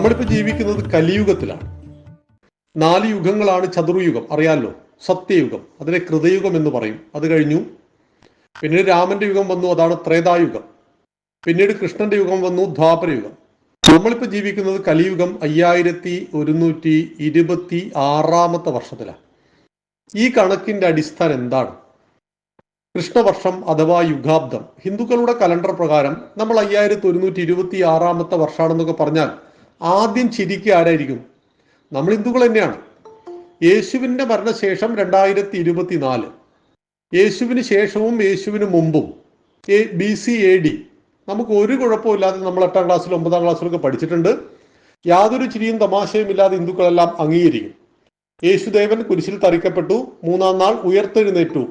നമ്മളിപ്പോൾ ജീവിക്കുന്നത് കലിയുഗത്തിലാണ്. നാല് യുഗങ്ങളാണ് ചതുർയുഗം അറിയാമല്ലോ സത്യയുഗം അതിനെ കൃതയുഗം എന്ന് പറയും. അത് കഴിഞ്ഞു. പിന്നീട് രാമന്റെ യുഗം വന്നു അതാണ് ത്രേതായുഗം. പിന്നീട് കൃഷ്ണന്റെ യുഗം വന്നു ദ്വാപരയുഗം. നമ്മളിപ്പോൾ ജീവിക്കുന്നത് കലിയുഗം അയ്യായിരത്തി ഒരുന്നൂറ്റി ഇരുപത്തി ആറാമത്തെ വർഷത്തിലാണ്. ഈ കണക്കിന്റെ അടിസ്ഥാനം എന്താണ്? കൃഷ്ണവർഷം അഥവാ യുഗാബ്ദം. ഹിന്ദുക്കളുടെ കലണ്ടർ പ്രകാരം നമ്മൾ അയ്യായിരത്തി ഒരുന്നൂറ്റി ഇരുപത്തി ആറാമത്തെ വർഷമാണെന്നൊക്കെ പറഞ്ഞാൽ ആദ്യം ചിരിക്കുക ആരായിരിക്കും? നമ്മൾ ഹിന്ദുക്കൾ തന്നെയാണ്. യേശുവിന്റെ മരണശേഷം രണ്ടായിരത്തി ഇരുപത്തി നാല് യേശുവിന് ശേഷവും യേശുവിന് മുമ്പും. B C A D. നമുക്ക് ഒരു കുഴപ്പമില്ലാതെ നമ്മൾ എട്ടാം ക്ലാസ്സിലും ഒമ്പതാം ക്ലാസ്സിലൊക്കെ പഠിച്ചിട്ടുണ്ട്. യാതൊരു ചിരിയും തമാശയും ഇല്ലാതെ ഹിന്ദുക്കളെല്ലാം അംഗീകരിക്കും. യേശുദേവൻ കുരിശിൽ തറിക്കപ്പെട്ടു. മൂന്നാം നാൾ ഉയർത്തെഴുന്നേറ്റു.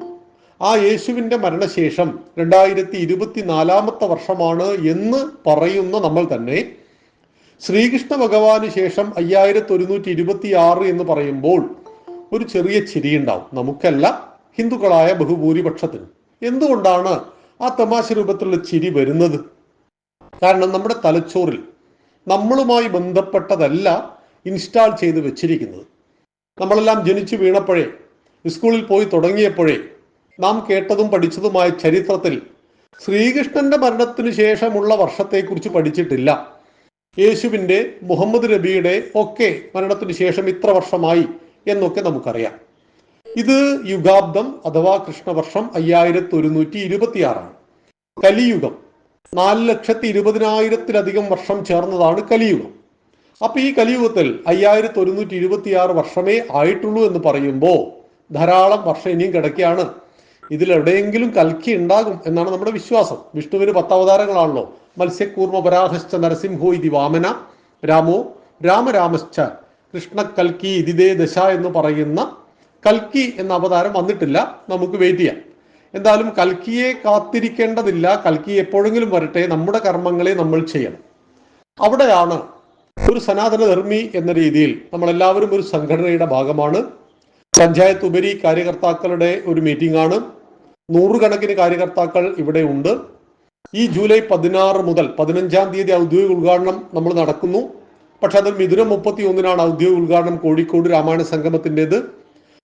ആ യേശുവിന്റെ മരണശേഷം രണ്ടായിരത്തി ഇരുപത്തി നാലാമത്തെ വർഷമാണ് എന്ന് പറയുന്ന നമ്മൾ തന്നെ ശ്രീകൃഷ്ണ ഭഗവാന് ശേഷം അയ്യായിരത്തി ഒരുന്നൂറ്റി ഇരുപത്തി ആറ് എന്ന് പറയുമ്പോൾ ഒരു ചെറിയ ചിരിയുണ്ടാവും. നമുക്കല്ല ഹിന്ദുക്കളായ ബഹുഭൂരിപക്ഷത്തിന്. എന്തുകൊണ്ടാണ് ആ തമാശ രൂപത്തിലുള്ള ചിരി വരുന്നത്? കാരണം നമ്മുടെ തലച്ചോറിൽ നമ്മളുമായി ബന്ധപ്പെട്ടതല്ല ഇൻസ്റ്റാൾ ചെയ്ത് വെച്ചിരിക്കുന്നത്. നമ്മളെല്ലാം ജനിച്ചു വീണപ്പോഴേ സ്കൂളിൽ പോയി തുടങ്ങിയപ്പോഴേ നാം കേട്ടതും പഠിച്ചതുമായ ചരിത്രത്തിൽ ശ്രീകൃഷ്ണന്റെ മരണത്തിന് ശേഷമുള്ള വർഷത്തെക്കുറിച്ച് പഠിച്ചിട്ടില്ല. യേശുവിന്റെ മുഹമ്മദ് നബിയുടെ ഒക്കെ മരണത്തിന് ശേഷം ഇത്ര വർഷമായി എന്നൊക്കെ നമുക്കറിയാം. ഇത് യുഗാബ്ദം അഥവാ കൃഷ്ണവർഷം അയ്യായിരത്തി ഒരുന്നൂറ്റി ഇരുപത്തിയാറാണ് കലിയുഗം. നാല് ലക്ഷത്തി ഇരുപതിനായിരത്തിലധികം വർഷം ചേർന്നതാണ് കലിയുഗം. അപ്പൊ ഈ കലിയുഗത്തിൽ അയ്യായിരത്തി ഒരുന്നൂറ്റി ഇരുപത്തിയാറ് വർഷമേ ആയിട്ടുള്ളൂ എന്ന് പറയുമ്പോൾ ധാരാളം വർഷം ഇനിയും കിടക്കുകയാണ്. ഇതിലെവിടെയെങ്കിലും കൽക്കി ഉണ്ടാകും എന്നാണ് നമ്മുടെ വിശ്വാസം. വിഷ്ണുവിന് പത്തവതാരങ്ങളാണല്ലോ. മത്സ്യക്കൂർമ്മ പരാഹശ്ച നരസിംഹോ ഇതി വാമന. രാമോ രാമരാമശ്ച. കൃഷ്ണ കൽക്കി ഇതിദേ ദശ എന്ന് പറയുന്ന കൽക്കി എന്ന അവതാരം വന്നിട്ടില്ല. നമുക്ക് വെയിറ്റ് ചെയ്യാം. എന്തായാലും കൽക്കിയെ കാത്തിരിക്കേണ്ടതില്ല. കൽക്കി എപ്പോഴെങ്കിലും വരട്ടെ. നമ്മുടെ കർമ്മങ്ങളെ നമ്മൾ ചെയ്യണം. അവിടെയാണ് ഒരു സനാതന ധർമ്മി എന്ന രീതിയിൽ നമ്മളെല്ലാവരും ഒരു സംഘടനയുടെ ഭാഗമാണ്. പഞ്ചായത്ത് ഉപരി കാര്യകർത്താക്കളുടെ ഒരു മീറ്റിംഗ് ആണ്. നൂറുകണക്കിന് കാര്യകർത്താക്കൾ ഇവിടെ ഉണ്ട്. ഈ ജൂലൈ പതിനാറ് മുതൽ പതിനഞ്ചാം തീയതി ഔദ്യോഗിക ഉദ്ഘാടനം നമ്മൾ നടക്കുന്നു. പക്ഷെ അത് മിഥുനം മുപ്പത്തി ഒന്നിനാണ് ഔദ്യോഗിക ഉദ്ഘാടനം കോഴിക്കോട് രാമായണ സംഗമത്തിന്റെത്.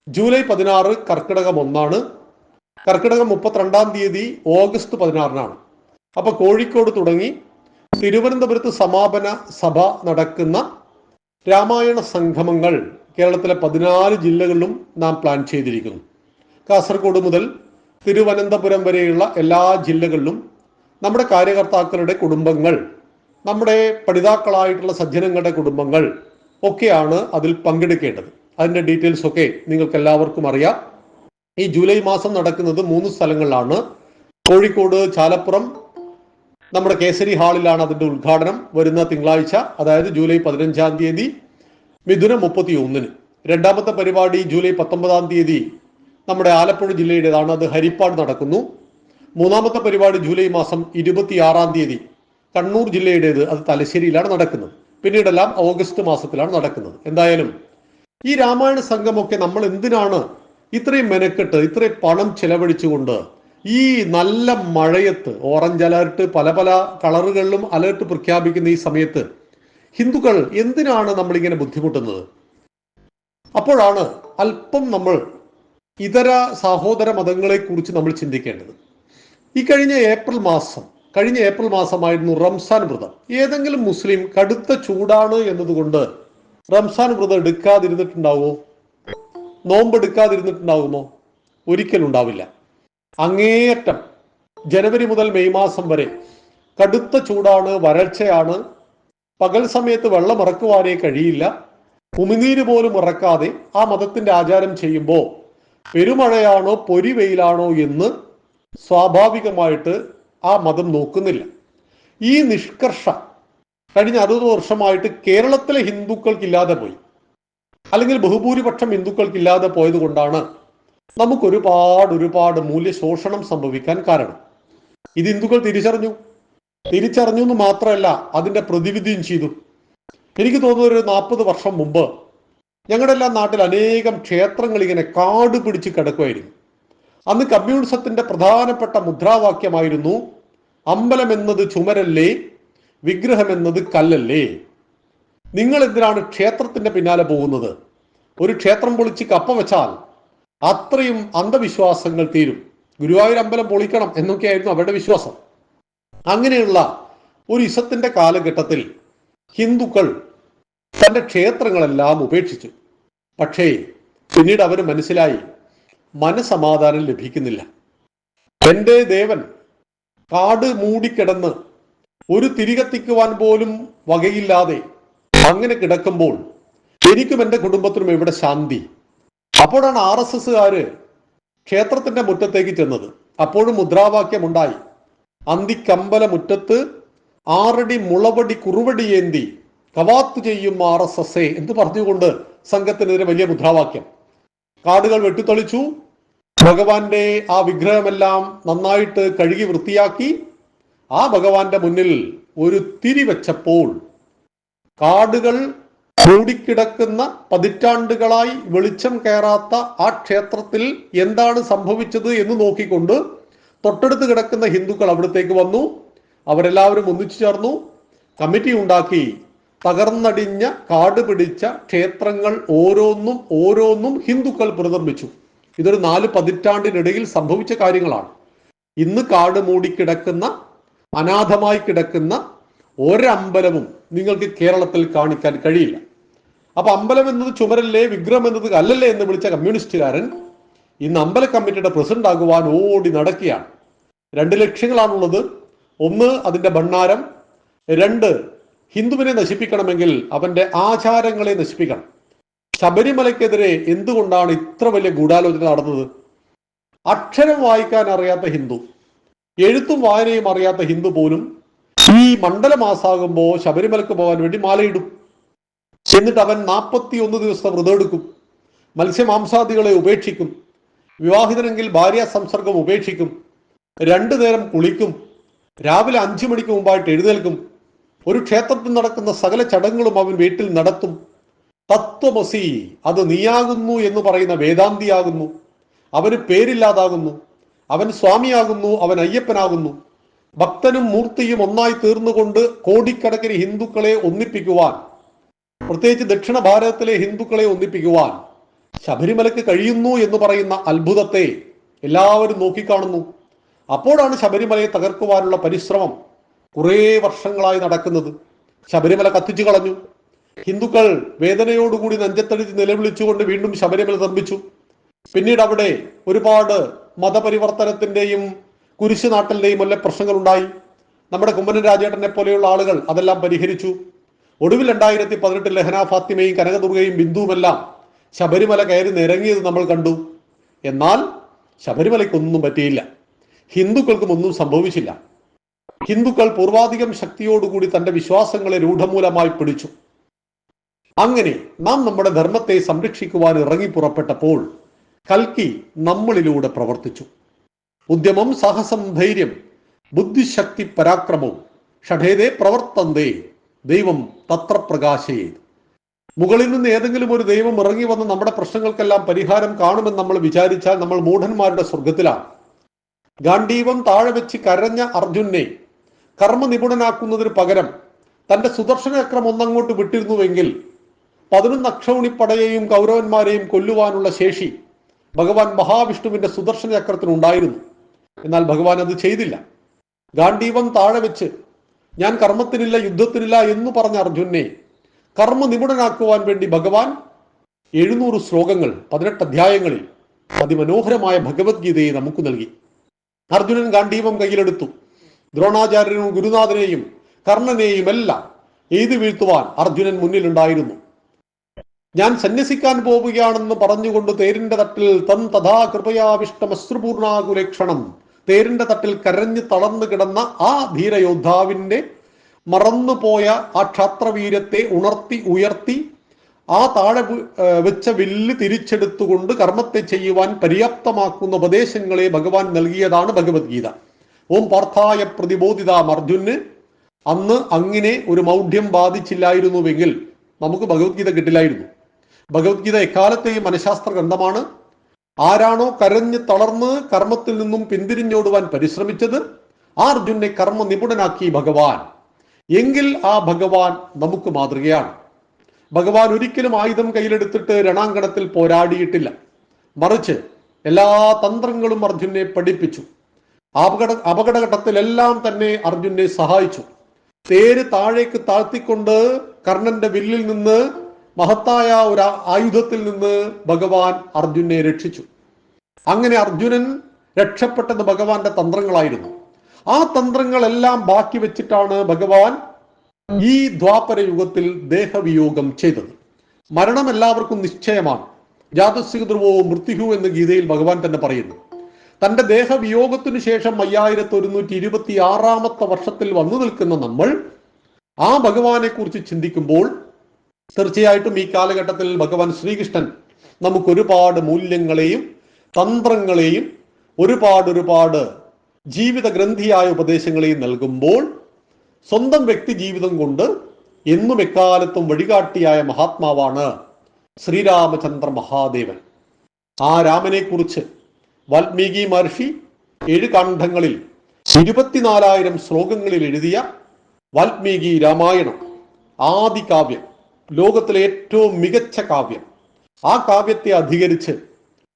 ജൂലൈ പതിനാറ് കർക്കിടകം ഒന്നാണ്. കർക്കിടകം മുപ്പത്തിരണ്ടാം തീയതി ഓഗസ്റ്റ് പതിനാറിനാണ്. അപ്പൊ കോഴിക്കോട് തുടങ്ങി തിരുവനന്തപുരത്ത് സമാപന സഭ നടക്കുന്ന രാമായണ സംഗമങ്ങൾ കേരളത്തിലെ പതിനാല് ജില്ലകളിലും നാം പ്ലാൻ ചെയ്തിരിക്കുന്നു. കാസർഗോഡ് മുതൽ തിരുവനന്തപുരം വരെയുള്ള എല്ലാ ജില്ലകളിലും നമ്മുടെ കാര്യകർത്താക്കളുടെ കുടുംബങ്ങൾ നമ്മുടെ പഠിതാക്കളായിട്ടുള്ള സജ്ജനങ്ങളുടെ കുടുംബങ്ങൾ ഒക്കെയാണ് അതിൽ പങ്കെടുക്കേണ്ടത്. അതിന്റെ ഡീറ്റെയിൽസ് ഒക്കെ നിങ്ങൾക്ക് എല്ലാവർക്കും അറിയാം. ഈ ജൂലൈ മാസം നടക്കുന്നത് മൂന്ന് സ്ഥലങ്ങളിലാണ്. കോഴിക്കോട് ചാലപ്പുറം നമ്മുടെ കേസരി ഹാളിലാണ് അതിന്റെ ഉദ്ഘാടനം വരുന്ന തിങ്കളാഴ്ച അതായത് ജൂലൈ പതിനഞ്ചാം തീയതി മിഥുനം മുപ്പത്തി ഒന്നിന് രണ്ടാമത്തെ പരിപാടി ജൂലൈ പത്തൊമ്പതാം തീയതി നമ്മുടെ ആലപ്പുഴ ജില്ലയുടേതാണ്. അത് ഹരിപ്പാട് നടക്കുന്നു. മൂന്നാമത്തെ പരിപാടി ജൂലൈ മാസം ഇരുപത്തിയാറാം തീയതി കണ്ണൂർ ജില്ലയുടേത് അത് തലശ്ശേരിയിലാണ് നടക്കുന്നത്. പിന്നീടെല്ലാം ഓഗസ്റ്റ് മാസത്തിലാണ് നടക്കുന്നത്. എന്തായാലും ഈ രാമായണ സംഘമൊക്കെ നമ്മൾ എന്തിനാണ് ഇത്രയും മെനക്കെട്ട് ഇത്രയും പണം ചെലവഴിച്ചുകൊണ്ട് ഈ നല്ല മഴയത്ത് ഓറഞ്ച് അലർട്ട് പല പല കളറുകളിലും അലർട്ട് പ്രഖ്യാപിക്കുന്ന ഈ സമയത്ത് ഹിന്ദുക്കൾ എന്തിനാണ് നമ്മളിങ്ങനെ ബുദ്ധിമുട്ടുന്നത്? അപ്പോഴാണ് അല്പം നമ്മൾ ഇതര സഹോദര മതങ്ങളെ കുറിച്ച് നമ്മൾ ചിന്തിക്കേണ്ടത്. ഈ കഴിഞ്ഞ ഏപ്രിൽ മാസം കഴിഞ്ഞ ഏപ്രിൽ മാസമായിരുന്നു റംസാൻ വ്രതം. ഏതെങ്കിലും മുസ്ലിം കടുത്ത ചൂടാണ് എന്നതുകൊണ്ട് റംസാൻ വ്രതം എടുക്കാതിരുന്നിട്ടുണ്ടാവുമോ? നോമ്പ് എടുക്കാതിരുന്നിട്ടുണ്ടാകുമോ ഒരിക്കലും ഉണ്ടാവില്ല. അങ്ങേയറ്റം ജനുവരി മുതൽ മെയ് മാസം വരെ കടുത്ത ചൂടാണ് വരൾച്ചയാണ്. പകൽ സമയത്ത് വെള്ളം ഇറക്കുവാനേ കഴിയില്ല. ഉമിനീര് പോലും ഇറക്കാതെ ആ മതത്തിന്റെ ആചാരം ചെയ്യുമ്പോൾ പെരുമഴയാണോ പൊരി വെയിലാണോ എന്ന് സ്വാഭാവികമായിട്ട് ആ മതം നോക്കുന്നില്ല. ഈ നിഷ്കർഷ കഴിഞ്ഞ അറുപത് വർഷമായിട്ട് കേരളത്തിലെ ഹിന്ദുക്കൾക്കില്ലാതെ പോയി. അല്ലെങ്കിൽ ബഹുഭൂരിപക്ഷം ഹിന്ദുക്കൾക്കില്ലാതെ പോയത് കൊണ്ടാണ് നമുക്ക് ഒരുപാട് ഒരുപാട് മൂല്യ മൂല്യശോഷണം സംഭവിക്കാൻ കാരണം. ഇത് ഹിന്ദുക്കൾ തിരിച്ചറിഞ്ഞു. തിരിച്ചറിഞ്ഞു എന്ന് മാത്രമല്ല അതിന്റെ പ്രതിവിധിയും ചെയ്തു. എനിക്ക് തോന്നുന്നു ഒരു നാൽപ്പത് വർഷം മുമ്പ് ഞങ്ങളുടെ എല്ലാം നാട്ടിൽ അനേകം ക്ഷേത്രങ്ങൾ ഇങ്ങനെ കാട് പിടിച്ച് കിടക്കുമായിരുന്നു. അന്ന് കമ്മ്യൂണിസത്തിന്റെ പ്രധാനപ്പെട്ട മുദ്രാവാക്യമായിരുന്നു അമ്പലം എന്നത് ചുമരല്ലേ വിഗ്രഹം എന്നത് കല്ലല്ലേ. നിങ്ങൾ എന്തിനാണ് ക്ഷേത്രത്തിന്റെ പിന്നാലെ പോകുന്നത്? ഒരു ക്ഷേത്രം പൊളിച്ച് കപ്പ വെച്ചാൽ അത്രയും അന്ധവിശ്വാസങ്ങൾ തീരും. ഗുരുവായൂർ അമ്പലം പൊളിക്കണം എന്നൊക്കെയായിരുന്നു അവരുടെ വിശ്വാസം. അങ്ങനെയുള്ള ഒരു ഇസത്തിന്റെ കാലഘട്ടത്തിൽ ഹിന്ദുക്കൾ തന്റെ ക്ഷേത്രങ്ങളെല്ലാം ഉപേക്ഷിച്ചു. പക്ഷേ പിന്നീട് അവർ മനസ്സിലായി മനസമാധാനം ലഭിക്കുന്നില്ല. എന്റെ ദേവൻ കാട് മൂടിക്കിടന്ന് ഒരു തിരികത്തിക്കുവാൻ പോലും വകയില്ലാതെ അങ്ങനെ കിടക്കുമ്പോൾ എനിക്കും എന്റെ കുടുംബത്തിനും ഇവിടെ ശാന്തി. അപ്പോഴാണ് ആർ എസ് എസ്സുകാര് ക്ഷേത്രത്തിന്റെ മുറ്റത്തേക്ക് ചെന്നത്. അപ്പോഴും മുദ്രാവാക്യം ഉണ്ടായി അന്തിക്കമ്പല മുറ്റത്ത് ആറടി മുളവടി കുറുവടിയേന്തി കവാത്ത് ചെയ്യും ആർ എസ് എസ് എ എന്ന് പറഞ്ഞുകൊണ്ട് സംഘത്തിനെതിരെ വലിയ മുദ്രാവാക്യം. കാടുകൾ വെട്ടിത്തെളിച്ചു. ഭഗവാന്റെ ആ വിഗ്രഹമെല്ലാം നന്നായിട്ട് കഴുകി വൃത്തിയാക്കി. ആ ഭഗവാന്റെ മുന്നിൽ ഒരു തിരി വെച്ചപ്പോൾ കാടുകൾ കൂടിക്കിടക്കുന്ന പതിറ്റാണ്ടുകളായി വെളിച്ചം കയറാത്ത ആ ക്ഷേത്രത്തിൽ എന്താണ് സംഭവിച്ചത് എന്ന് നോക്കിക്കൊണ്ട് തൊട്ടടുത്ത് കിടക്കുന്ന ഹിന്ദുക്കൾ അവിടത്തേക്ക് വന്നു. അവരെല്ലാവരും ഒന്നിച്ചു ചേർന്നു. കമ്മിറ്റി ഉണ്ടാക്കി. തകർന്നടിഞ്ഞ കാട് പിടിച്ച ക്ഷേത്രങ്ങൾ ഓരോന്നും ഓരോന്നും ഹിന്ദുക്കൾ പുനർനിർമ്മിച്ചു ഇതൊരു നാല് പതിറ്റാണ്ടിനിടയിൽ സംഭവിച്ച കാര്യങ്ങളാണ്. ഇന്ന് കാട് മൂടിക്കിടക്കുന്ന അനാഥമായി കിടക്കുന്ന ഒരമ്പലവും നിങ്ങൾക്ക് കേരളത്തിൽ കാണിക്കാൻ കഴിയില്ല. അപ്പൊ അമ്പലം എന്നത് ചുമരല്ലേ വിഗ്രഹം എന്നത് അല്ലല്ലേ എന്ന് വിളിച്ച കമ്മ്യൂണിസ്റ്റുകാരൻ ഇന്ന് അമ്പല കമ്മിറ്റിയുടെ പ്രസിഡന്റ് ആകുവാൻ ഓടി നടക്കുകയാണ്. രണ്ട് ലക്ഷ്യങ്ങളാണുള്ളത്. ഒന്ന് അതിന്റെ ഭണ്ണാരം രണ്ട് ഹിന്ദുവിനെ നശിപ്പിക്കണമെങ്കിൽ അവന്റെ ആചാരങ്ങളെ നശിപ്പിക്കണം. ശബരിമലയ്ക്കെതിരെ എന്തുകൊണ്ടാണ് ഇത്ര വലിയ ഗൂഢാലോചന നടന്നത്? അക്ഷരം വായിക്കാൻ അറിയാത്ത ഹിന്ദു എഴുത്തും വായനയും അറിയാത്ത ഹിന്ദു പോലും ഈ മണ്ഡലമാസാകുമ്പോൾ ശബരിമലക്ക് പോകാൻ വേണ്ടി മാലയിടും. എന്നിട്ട് അവൻ നാൽപ്പത്തി ഒന്ന് ദിവസത്തെ വ്രതം എടുക്കും മത്സ്യമാംസാദികളെ ഉപേക്ഷിക്കും വിവാഹിതനെങ്കിൽ ഭാര്യ സംസർഗം ഉപേക്ഷിക്കും രണ്ടു നേരം കുളിക്കും രാവിലെ അഞ്ചു മണിക്ക് മുമ്പായിട്ട് എഴുന്നേൽക്കും ഒരു ക്ഷേത്രത്തിൽ നടക്കുന്ന സകല ചടങ്ങുകളും അവൻ വീട്ടിൽ നടത്തും. തത്വമസി അത് നീയാകുന്നു എന്ന് പറയുന്ന വേദാന്തിയാകുന്നു. അവന് പേരില്ലാതാകുന്നു. അവൻ സ്വാമിയാകുന്നു അവൻ അയ്യപ്പനാകുന്നു. ഭക്തനും മൂർത്തിയും ഒന്നായി തീർന്നുകൊണ്ട് കോടിക്കണക്കിന് ഹിന്ദുക്കളെ ഒന്നിപ്പിക്കുവാൻ പ്രത്യേകിച്ച് ദക്ഷിണ ഭാരതത്തിലെ ഹിന്ദുക്കളെ ഒന്നിപ്പിക്കുവാൻ ശബരിമലയ്ക്ക് കഴിയുന്നു എന്ന് പറയുന്ന അത്ഭുതത്തെ എല്ലാവരും നോക്കിക്കാണുന്നു. അപ്പോഴാണ് ശബരിമലയെ തകർക്കുവാനുള്ള പരിശ്രമം. കുറേ വർഷങ്ങളായി നടക്കുന്നത്. ശബരിമല കത്തിച്ചു കളഞ്ഞു. ഹിന്ദുക്കൾ വേദനയോടുകൂടി നെഞ്ചത്തടിച്ച് നിലവിളിച്ചുകൊണ്ട് വീണ്ടും ശബരിമല നിർമ്മിച്ചു. പിന്നീട് അവിടെ ഒരുപാട് മതപരിവർത്തനത്തിന്റെയും കുരിശുനാട്ടലിന്റെയും വല്ല പ്രശ്നങ്ങൾ ഉണ്ടായി നമ്മുടെ കുമ്മനൻ രാജേട്ടനെ പോലെയുള്ള ആളുകൾ അതെല്ലാം പരിഹരിച്ചു. ഒടുവിൽ രണ്ടായിരത്തി പതിനെട്ടിൽ ലഹന ഫാത്തിമയും കനകദുർഗയും ബിന്ദുവുമെല്ലാം ശബരിമല കയറി നിരങ്ങിയത് നമ്മൾ കണ്ടു. എന്നാൽ ശബരിമലയ്ക്കൊന്നും പറ്റിയില്ല. ഹിന്ദുക്കൾക്കും ഒന്നും സംഭവിച്ചില്ല. ഹിന്ദുക്കൾ പൂർവാധികം ശക്തിയോടുകൂടി തന്റെ വിശ്വാസങ്ങളെ രൂഢമൂലമായി പിടിച്ചു. അങ്ങനെ നാം നമ്മുടെ ധർമ്മത്തെ സംരക്ഷിക്കുവാൻ ഇറങ്ങി പുറപ്പെട്ടപ്പോൾ കൽക്കി നമ്മളിലൂടെ പ്രവർത്തിച്ചു. ഉദ്യമം സാഹസം ധൈര്യം ബുദ്ധിശക്തി പരാക്രമവും ഷഠേതേ പ്രവർത്തന്തേ ദൈവം തത്രപ്രകാശേ മുകളിൽ നിന്ന് ഏതെങ്കിലും ഒരു ദൈവം ഇറങ്ങി വന്ന് നമ്മുടെ പ്രശ്നങ്ങൾക്കെല്ലാം പരിഹാരം കാണുമെന്ന് നമ്മൾ വിചാരിച്ചാൽ നമ്മൾ മൂഢന്മാരുടെ സ്വർഗത്തിലാണ് ഗാന്ധീവം താഴെ വെച്ച് കരഞ്ഞ അർജുനെ കർമ്മനിപുണനാക്കുന്നതിന് പകരം തന്റെ സുദർശന ചക്രം ഒന്നങ്ങോട്ട് വിട്ടിരുന്നുവെങ്കിൽ പതിനൊന്ന് അക്ഷൗണിപ്പടയെയും കൗരവന്മാരെയും കൊല്ലുവാനുള്ള ശേഷി ഭഗവാൻ മഹാവിഷ്ണുവിന്റെ സുദർശന ചക്രത്തിനുണ്ടായിരുന്നു എന്നാൽ ഭഗവാൻ അത് ചെയ്തില്ല. ഗാന്ധീവം താഴെ വെച്ച് ഞാൻ കർമ്മത്തിനില്ല യുദ്ധത്തിനില്ല എന്ന് പറഞ്ഞ അർജുനെ കർമ്മ നിപുണനാക്കുവാൻ വേണ്ടി ഭഗവാൻ എഴുന്നൂറ് ശ്ലോകങ്ങൾ പതിനെട്ട് അധ്യായങ്ങളിൽ അതിമനോഹരമായ ഭഗവത്ഗീതയെ നമുക്ക് നൽകി. അർജുനൻ ഗാന്ധീപം കയ്യിലെടുത്തു. ദ്രോണാചാര്യനും ഗുരുനാഥനെയും കർണനെയും എല്ലാം എഴുതി വീഴ്ത്തുവാൻ അർജുനൻ മുന്നിലുണ്ടായിരുന്നു. ഞാൻ സന്യസിക്കാൻ പോവുകയാണെന്ന് പറഞ്ഞുകൊണ്ട് തേരിന്റെ തട്ടിൽ തൻ തഥാ കൃപയാവിഷ്ടമശ്രുപൂർണാകുലക്ഷണം തേരിന്റെ തട്ടിൽ കരഞ്ഞു തളർന്നു കിടന്ന ആ ധീരയോദ്ധാവിന്റെ മറന്നുപോയ ആ ക്ഷാത്രവീര്യത്തെ ഉണർത്തി ഉയർത്തി ആ താഴെ വെച്ച വില്ല് തിരിച്ചെടുത്തുകൊണ്ട് കർമ്മത്തെ ചെയ്യുവാൻ പര്യാപ്തമാക്കുന്ന ഉപദേശങ്ങളെ ഭഗവാൻ നൽകിയതാണ് ഭഗവത്ഗീത. ഓം പാർത്ഥായ പ്രതിബോധിതാം അർജുന് അന്ന് അങ്ങനെ ഒരു മൗഢ്യം ബാധിച്ചില്ലായിരുന്നുവെങ്കിൽ നമുക്ക് ഭഗവത്ഗീത കിട്ടില്ലായിരുന്നു. ഭഗവത്ഗീത എക്കാലത്തെയും മനഃശാസ്ത്ര ഗ്രന്ഥമാണ്. ആരാണോ കരഞ്ഞ് തളർന്ന് കർമ്മത്തിൽ നിന്നും പിന്തിരിഞ്ഞോടുവാൻ പരിശ്രമിച്ചത് ആ അർജുനെ കർമ്മ നിപുണനാക്കി ഭഗവാൻ. എങ്കിൽ ആ ഭഗവാൻ നമുക്ക് മാതൃകയാണ്. ഭഗവാൻ ഒരിക്കലും ആയുധം കയ്യിലെടുത്തിട്ട് രണാങ്കണത്തിൽ പോരാടിയിട്ടില്ല. മറിച്ച് എല്ലാ തന്ത്രങ്ങളും അർജുനെ പഠിപ്പിച്ചു. അപകട അപകടഘട്ടത്തിലെല്ലാം തന്നെ അർജുനെ സഹായിച്ചു. തേര് താഴേക്ക് താഴ്ത്തിക്കൊണ്ട് കർണന്റെ വില്ലിൽ നിന്ന് മഹത്തായ ഒരു ആയുധത്തിൽ നിന്ന് ഭഗവാൻ അർജുനെ രക്ഷിച്ചു. അങ്ങനെ അർജുനൻ രക്ഷപ്പെട്ടത് ഭഗവാന്റെ തന്ത്രങ്ങളായിരുന്നു. ആ തന്ത്രങ്ങളെല്ലാം ബാക്കി വെച്ചിട്ടാണ് ഭഗവാൻ ഈ ദ്വാപര യുഗത്തിൽ ദേഹവിയോഗം ചെയ്തത്. മരണം എല്ലാവർക്കും നിശ്ചയമാണ്. ജാതസ്യദ്രുവോ മൃത്യുഹു എന്ന് ഗീതയിൽ ഭഗവാൻ തന്നെ പറയുന്നു. തന്റെ ദേഹവിയോഗത്തിനു ശേഷം അയ്യായിരത്തി ഒരുന്നൂറ്റി ഇരുപത്തി ആറാമത്തെ വർഷത്തിൽ വന്നു നിൽക്കുന്ന നമ്മൾ ആ ഭഗവാനെ കുറിച്ച് ചിന്തിക്കുമ്പോൾ തീർച്ചയായിട്ടും ഈ കാലഘട്ടത്തിൽ ഭഗവാൻ ശ്രീകൃഷ്ണൻ നമുക്ക് ഒരുപാട് മൂല്യങ്ങളെയും തന്ത്രങ്ങളെയും ഒരുപാട് ഒരുപാട് ജീവിത ഗ്രന്ഥിയായ ഉപദേശങ്ങളെയും നൽകുമ്പോൾ സ്വന്തം വ്യക്തി ജീവിതം കൊണ്ട് എന്നും എക്കാലത്തും വഴികാട്ടിയായ മഹാത്മാവാണ് ശ്രീരാമചന്ദ്ര മഹാദേവൻ. ആ രാമനെ കുറിച്ച് വാൽമീകി മഹർഷി ഏഴ് കാണ്ഡങ്ങളിൽ ഇരുപത്തിനാലായിരം ശ്ലോകങ്ങളിൽ എഴുതിയ വാൽമീകി രാമായണം ആദി കാവ്യം ലോകത്തിലെ ഏറ്റവും മികച്ച കാവ്യം. ആ കാവ്യത്തെ അധികരിച്ച്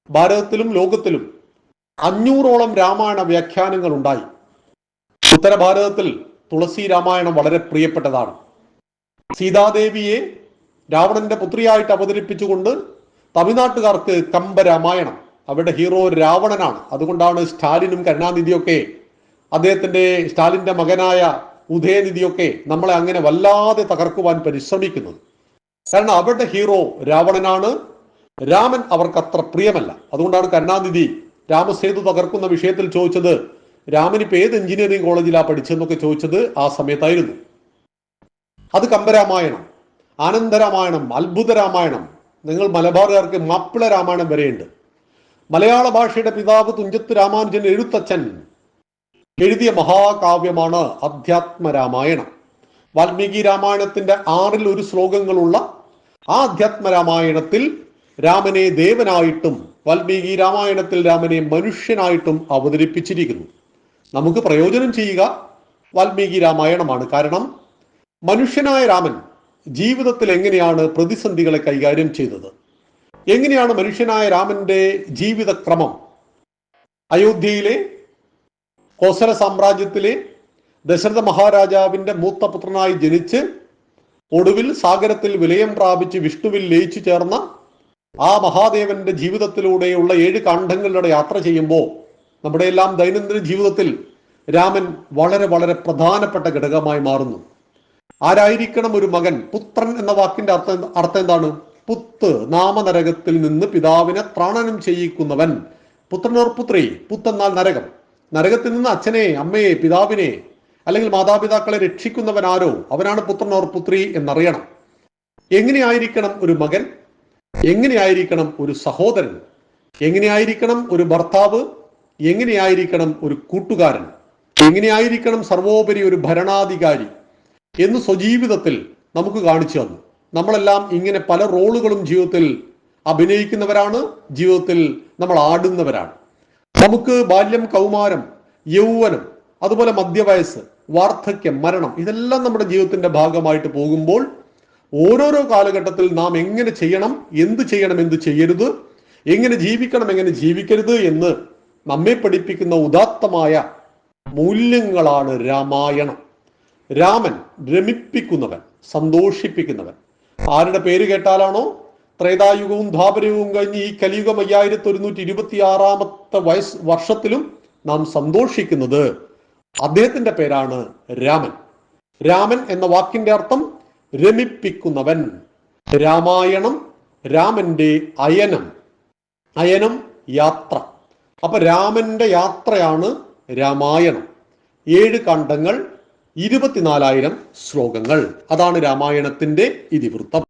ഭാരതത്തിലും ലോകത്തിലും അഞ്ഞൂറോളം രാമായണ വ്യാഖ്യാനങ്ങൾ ഉണ്ടായി ഉത്തര ഭാരതത്തിൽ തുളസി രാമായണം വളരെ പ്രിയപ്പെട്ടതാണ്. സീതാദേവിയെ രാവണന്റെ പുത്രിയായിട്ട് അവതരിപ്പിച്ചുകൊണ്ട് തമിഴ്നാട്ടുകാർക്ക് കമ്പ രാമായണം അവരുടെ ഹീറോ രാവണനാണ്. അതുകൊണ്ടാണ് സ്റ്റാലിനും കരുണാനിധിയൊക്കെ അദ്ദേഹത്തിന്റെ സ്റ്റാലിന്റെ മകനായ ഉദയനിധിയൊക്കെ നമ്മളെ അങ്ങനെ വല്ലാതെ തകർക്കുവാൻ പരിശ്രമിക്കുന്നത്. കാരണം അവരുടെ ഹീറോ രാവണനാണ്. രാമൻ അവർക്ക് അത്ര പ്രിയമല്ല. അതുകൊണ്ടാണ് കരുണാനിധി രാമസേതു തകർക്കുന്ന വിഷയത്തിൽ ചോദിച്ചത് രാമൻ ഇപ്പൊ ഏത് എഞ്ചിനീയറിംഗ് കോളേജിലാണ് പഠിച്ചതെന്നൊക്കെ ചോദിച്ചത് ആ സമയത്തായിരുന്നു. അത് കമ്പരാമായണം ആനന്ദരാമായണം അത്ഭുത രാമായണം നിങ്ങൾ മലബാറുകാർക്ക് മാപ്പിള രാമായണം വരെയുണ്ട്. മലയാള ഭാഷയുടെ പിതാവ് തുഞ്ചത്ത് രാമാനുജൻ എഴുത്തച്ഛൻ എഴുതിയ മഹാകാവ്യമാണ് അധ്യാത്മ രാമായണം വാൽമീകി രാമായണത്തിന്റെ ആറിൽ ഒരു ശ്ലോകങ്ങളുള്ള ആ അധ്യാത്മ രാമായണത്തിൽ രാമനെ ദേവനായിട്ടും വാൽമീകി രാമായണത്തിൽ രാമനെ മനുഷ്യനായിട്ടും അവതരിപ്പിച്ചിരിക്കുന്നു. നമുക്ക് പ്രയോജനം ചെയ്യുക. വാൽമീകി രാമായണമാണ് കാരണം മനുഷ്യനായ രാമൻ ജീവിതത്തിൽ എങ്ങനെയാണ് പ്രതിസന്ധികളെ കൈകാര്യം ചെയ്തത്? എങ്ങനെയാണ് മനുഷ്യനായ രാമന്റെ ജീവിതക്രമം? അയോധ്യയിലെ കോസല സാമ്രാജ്യത്തിലെ ദശരഥ മഹാരാജാവിന്റെ മൂത്തപുത്രനായി ജനിച്ച് ഒടുവിൽ സാഗരത്തിൽ വിലയം പ്രാപിച്ച് വിഷ്ണുവിൽ ലയിച്ചു ചേർന്ന ആ മഹാദേവന്റെ ജീവിതത്തിലൂടെയുള്ള ഏഴ് കാണ്ഡങ്ങളുടെ യാത്ര ചെയ്യുമ്പോൾ നമ്മുടെ എല്ലാം ദൈനംദിന ജീവിതത്തിൽ രാമൻ വളരെ വളരെ പ്രധാനപ്പെട്ട ഘടകമായി മാറുന്നു. ആരായിരിക്കണം ഒരു മകൻ? പുത്രൻ എന്ന വാക്കിന്റെ അർത്ഥം അർത്ഥം എന്താണ്? പുത്ത് നാമനരകത്തിൽ നിന്ന് പിതാവിനെ ത്രാണനം ചെയ്യിക്കുന്നവൻ. പുത്രനോർ പുത്രി പുത്തെന്നാൽ നരകം. നരകത്തിൽ നിന്ന് അച്ഛനെ അമ്മയെ പിതാവിനെ അല്ലെങ്കിൽ മാതാപിതാക്കളെ രക്ഷിക്കുന്നവൻ ആരോ? അവനാണ് പുത്രനോർ പുത്രി എന്നറിയണം. എങ്ങനെയായിരിക്കണം ഒരു മകൻ? എങ്ങനെയായിരിക്കണം ഒരു സഹോദരൻ? എങ്ങനെയായിരിക്കണം ഒരു ഭർത്താവ്? എങ്ങനെയായിരിക്കണം ഒരു കൂട്ടുകാരൻ? എങ്ങനെയായിരിക്കണം സർവോപരി ഒരു ഭരണാധികാരി എന്ന് സ്വജീവിതത്തിൽ നമുക്ക് കാണിച്ചു തന്നു. നമ്മളെല്ലാം ഇങ്ങനെ പല റോളുകളും ജീവിതത്തിൽ അഭിനയിക്കുന്നവരാണ് ജീവിതത്തിൽ നമ്മൾ ആടുന്നവരാണ്. നമുക്ക് ബാല്യം കൗമാരം യൗവനം അതുപോലെ മധ്യവയസ്സ് വാർദ്ധക്യം മരണം ഇതെല്ലാം നമ്മുടെ ജീവിതത്തിന്റെ ഭാഗമായിട്ട് പോകുമ്പോൾ ഓരോരോ കാലഘട്ടത്തിൽ നാം എങ്ങനെ ചെയ്യണം എന്ത് ചെയ്യണം എന്ത് ചെയ്യരുത് എങ്ങനെ ജീവിക്കണം എങ്ങനെ ജീവിക്കരുത് എന്ന് നമ്മെ പഠിപ്പിക്കുന്ന ഉദാത്തമായ മൂല്യങ്ങളാണ് രാമായണം. രാമൻ രമിപ്പിക്കുന്നവൻ സന്തോഷിപ്പിക്കുന്നവൻ. ആരുടെ പേര് കേട്ടാലാണോ? ത്രേതായുഗവും ധാപരയുഗവും കഴിഞ്ഞ് ഈ കലിയുഗം അയ്യായിരത്തി ഒരുന്നൂറ്റി ഇരുപത്തി ആറാമത്തെ വയസ് വർഷത്തിലും നാം സന്തോഷിക്കുന്നത് അദ്ദേഹത്തിന്റെ പേരാണ് രാമൻ. രാമൻ എന്ന വാക്കിന്റെ അർത്ഥം രമിപ്പിക്കുന്നവൻ രാമായണം രാമന്റെ അയനം. അയനം യാത്ര. അപ്പൊ രാമന്റെ യാത്രയാണ് രാമായണം. ഏഴ് കണ്ഠങ്ങൾ ഇരുപത്തിനാലായിരം ശ്ലോകങ്ങൾ. അതാണ് രാമായണത്തിന്റെ ഇതിവൃത്തം.